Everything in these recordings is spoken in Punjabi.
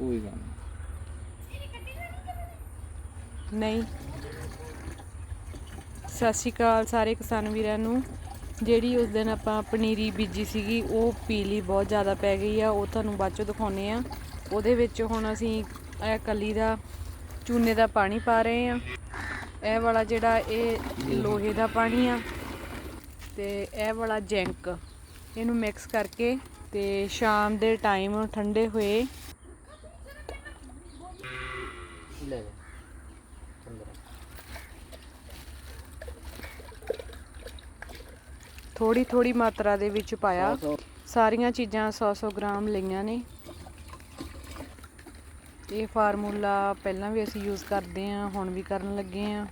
ਕੋਈ ਗੱਲ ਨਹੀਂ। ਸਤਿ ਸ਼੍ਰੀ ਅਕਾਲ ਸਾਰੇ ਕਿਸਾਨ ਵੀਰਾਂ ਨੂੰ। ਜਿਹੜੀ ਉਸ ਦਿਨ ਆਪਾਂ ਪਨੀਰੀ ਬੀਜੀ ਸੀਗੀ, ਉਹ ਪੀਲੀ ਬਹੁਤ ਜ਼ਿਆਦਾ ਪੈ ਗਈ ਆ। ਉਹ ਤੁਹਾਨੂੰ ਬਾਅਦ ਚੋਂ ਦਿਖਾਉਨੇ ਆ। ਉਹਦੇ ਵਿੱਚ ਹੁਣ ਅਸੀਂ ਇਹ ਕਲੀ ਦਾ, ਚੂਨੇ ਦਾ ਪਾਣੀ ਪਾ ਰਹੇ ਆ। ਇਹ ਵਾਲਾ ਜਿਹੜਾ ਇਹ ਲੋਹੇ ਦਾ ਪਾਣੀ ਆ ਤੇ ਇਹ ਵਾਲਾ ਜੈਂਕ। ਇਹਨੂੰ ਮਿਕਸ ਕਰਕੇ ਤੇ ਸ਼ਾਮ ਦੇ ਟਾਈਮ ਠੰਡੇ ਹੋਏ ਲੈ ਚੰਦਰਾ ਥੋੜੀ ਥੋੜੀ ਮਾਤਰਾ ਦੇ ਵਿੱਚ ਪਾਇਆ। ਸਾਰੀਆਂ ਚੀਜ਼ਾਂ 100-100 ਗ੍ਰਾਮ ਲਈਆਂ ਨੇ। ਇਹ ਫਾਰਮੂਲਾ ਪਹਿਲਾਂ ਵੀ ਅਸੀਂ ਯੂਜ਼ ਕਰਦੇ ਆਂ ਹੁਣ ਵੀ ਕਰਨ ਲੱਗੇ ਆਂ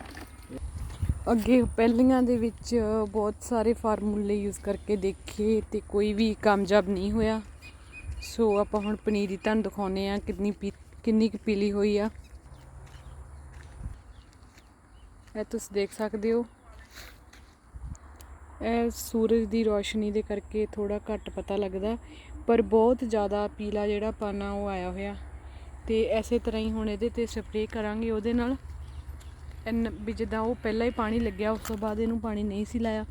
ਅੱਗੇ ਪਹਿਲੀਆਂ ਦੇ ਵਿੱਚ ਬਹੁਤ ਸਾਰੇ ਫਾਰਮੂਲੇ ਯੂਜ਼ ਕਰਕੇ ਦੇਖੇ ਤੇ ਕੋਈ ਵੀ ਕਾਮਯਾਬ ਨਹੀਂ ਹੋਇਆ। ਸੋ ਆਪਾਂ ਹੁਣ ਪਨੀਰੀ ਤੁਹਾਨੂੰ ਦਿਖਾਉਨੇ ਆ ਕਿੰਨੀ ਕਿੰਨੀ ਕੁ ਪੀਲੀ ਹੋਈ ਆ। ਇਹ ਤੁਸੀਂ ਦੇਖ ਸਕਦੇ ਹੋ। ਇਹ ਸੂਰਜ ਦੀ ਰੋਸ਼ਨੀ ਦੇ ਕਰਕੇ ਥੋੜਾ ਘੱਟ ਪਤਾ ਲੱਗਦਾ, ਪਰ ਬਹੁਤ ਜ਼ਿਆਦਾ ਪੀਲਾ ਜਿਹੜਾ ਪਾਨਾ ਉਹ ਆਇਆ ਹੋਇਆ। ਤੇ ਐਸੇ ਤਰ੍ਹਾਂ ਹੀ ਹੁਣ ਇਹਦੇ ਤੇ ਸਪਰੇਅ ਕਰਾਂਗੇ, ਉਹਦੇ ਨਾਲ ਐਨ ਵੀ ਜਿੱਦਾਂ ਉਹ ਪਹਿਲਾਂ ਹੀ ਪਾਣੀ ਲੱਗਿਆ, ਉਸ ਤੋਂ ਬਾਅਦ ਇਹਨੂੰ ਪਾਣੀ ਨਹੀਂ ਸੀ ਲਾਇਆ।